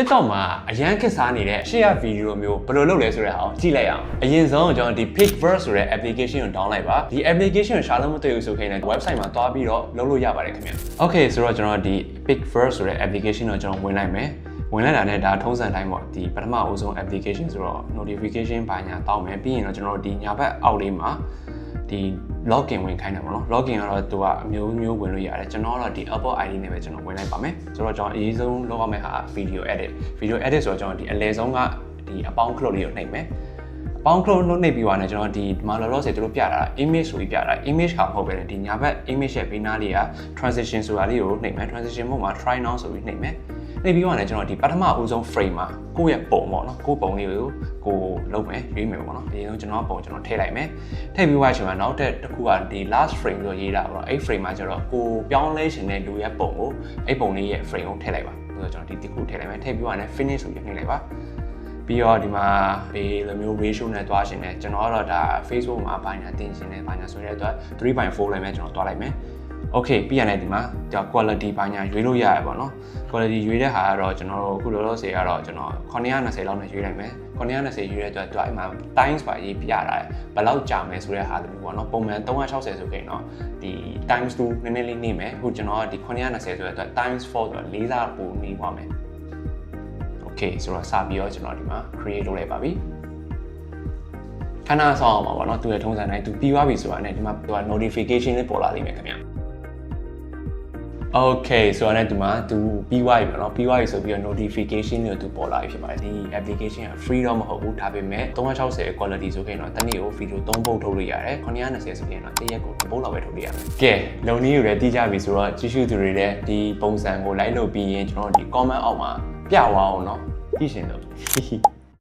TikTok မှာအရန်ခက်စားနေတဲ့ share video မျိုးဘယ်လိုလုပ်လဲဆိုတဲ့ဟာကိုကြည့်လိုက်အောင်အရင်ဆုံးကျွန်တော်ဒီ Picverse ဆိုတဲ့ application ကို download လိုက်ပါဒီ application ကိုရှာလို့မတွေ့ဘူးဆိုခင်လည်း website မှာသွားပြီးတော့လုပ်လို့ရပါတယ်ခင်ဗျ Okay ဆိုတော့ကျွန်တော်ဒီ Picverse ဆိုတဲ့ application ကိုကျွန်တော်ဝင်လိုက်မယ် ဝင်လိုက်တာနဲ့ဒါထုံးစံတိုင်းပေါ့ဒီပထမအဦးဆုံး application ဆိုတော့ notification ဘာညာတောင်းမယ်ပြီးရင်တော့ကျွန်တော်ဒီညာဘက်အောက်လေးမှာဒီ login ဝင်ခိုင်းတယ်ပေါ့နော် login ကတော့သူကအမျိုးမျိုးဝင်လို့ရတယ်ကျွန်တော်ကတော့ဒီ Apple ID နဲ့ပဲကျွန်တော်ဝင်လိုက်ပါမယ်ဆိုတော့ကျွန်တော်အရေးဆုံးလုပ်ရမယ့်ဟာ video edit video edit ဆိုတော့ကျွန်တော်ဒီအလယ်ဆုံးကဒီအပေါင်း cloud လေးကိုနှိပ်မယ် အပေါင်း cloud နှိပ်ပြီးသွားတယ်ကျွန်တော်ဒီမှာလောလောဆယ်သူတို့ပြတာ image ဆိုပြီးပြတာ image ကမဟုတ်ပဲလေဒီညာဘက် image ရဲ့ဘေးနားလေးက transition ဆိုတာလေးကိုနှိပ်မယ် transition mode မှာ try now ဆိုပြီးနှိပ်မယ်နှိပ်ပြီးသွားတယ်ကျွန်တော်ဒီပထမအဦးဆုံး frame မှာကိုယ့်ရဲ့ပုံပေါ့နော်ကိုယ့်ပုံလေးကိုကိုလုပ်မယ်ရွေးမယ်ပေါ့နော်အရင်ဆုံးကျွန်တော်ပုံကျွန်တော်ထည့်လိုက်မယ်ထည့်ပြီးသွားချိန်မှာနောက်တစ်တစ်ခုကဒီ last frame ဆိုရေးတာပေါ့နော်အဲ့ frame မှာကျတော့ကိုပြောင်းလဲရှင်တဲ့လူရဲ့ပုံကိုအဲ့ပုံလေးရဲ့ frame ကိုထည့်လိုက်ပါဆိုတော့ကျွန်တော်ဒီတစ်ခုထည့်လိုက်မယ်ထည့်ပြီးသွားတယ် finish ဆိုပြီးနှိပ်လိုက်ပါ ပြီးတော့ဒီမှာဘေးလိုမျိုး ratio နဲ့တွားရှင်တယ်ကျွန်တော်ကတော့ဒါ Facebook မှာဘာညာတင်ရှင်တယ်ဘာညာဆိုတဲ့အတွက်3.4လိုက်မယ်ကျွန်တော်တွားလိုက်မယ် Okay ပြီးရတယ်ဒီမှာဒါ quality ဘာညာရွေးလို့ရရပါတော့ quality ရွေးတဲ့ဟာကတော့ကျွန်တော်တို့အခုလောလောဆယ်ကတော့ကျွန်တော်920လောက်နဲ့ရွေးလိုက်မယ်920ရွေးတဲ့အတွက်သူအဲ့မှာ times ပါရေးပြတာဘယ်လောက်ကြာမယ်ဆိုတဲ့ဟာလိုမျိုးပေါ့နော်ပုံမှန်360ဆိုခင်တော့ဒီ times 2နည်းနည်းလေးနေမယ်အခုကျွန်တော်ကဒီ920ဆိုတဲ့အတွက် times 4ဆိုတော့၄စားပိုနေပါမယ် Okay ဆိုတော့စပြီးတော့ကျွန်တော်ဒီမှာ create လုပ်လိုက်ပါပြီခဏဆောင်အောင်ပါပေါ့နော်သူရဲ့ထုံးစံတိုင်းသူပြီးသွားပြီဆိုတာနဲ့ဒီမှာသူက notification လေးပေါ်လာလိမ့်မယ်ခင်ဗျ Okay ဆိုတော့လည်းဒီမှာသူပြီးသွားပြီပေါ့နော်ပြီးသွားပြီဆိုပြီးတော့ notification တွေသူပေါ်လာပြီဖြစ်ပါတယ်ဒီ application က free တော့မဟုတ်ဘူးဒါပေမဲ့360 quality ဆိုခင်တော့တနေ့ကို video 3ပုတ်ထုတ်လို့ရတယ်920ဆိုရင်တော့တစ်ရက်ကို2ပုတ်လောက်ပဲထုတ်လို့ရတယ်ကဲလုံနည်းကိုလည်းတီးကြပြီဆိုတော့ကြည့်ရှုသူတွေလည်းဒီပုံစံကို like လုပ်ပြီးရင်ကျွန်တော်တို့ဒီ comment အောက်မှာ ပြသွားအောင်နော်ကြည့်ရှင်လို့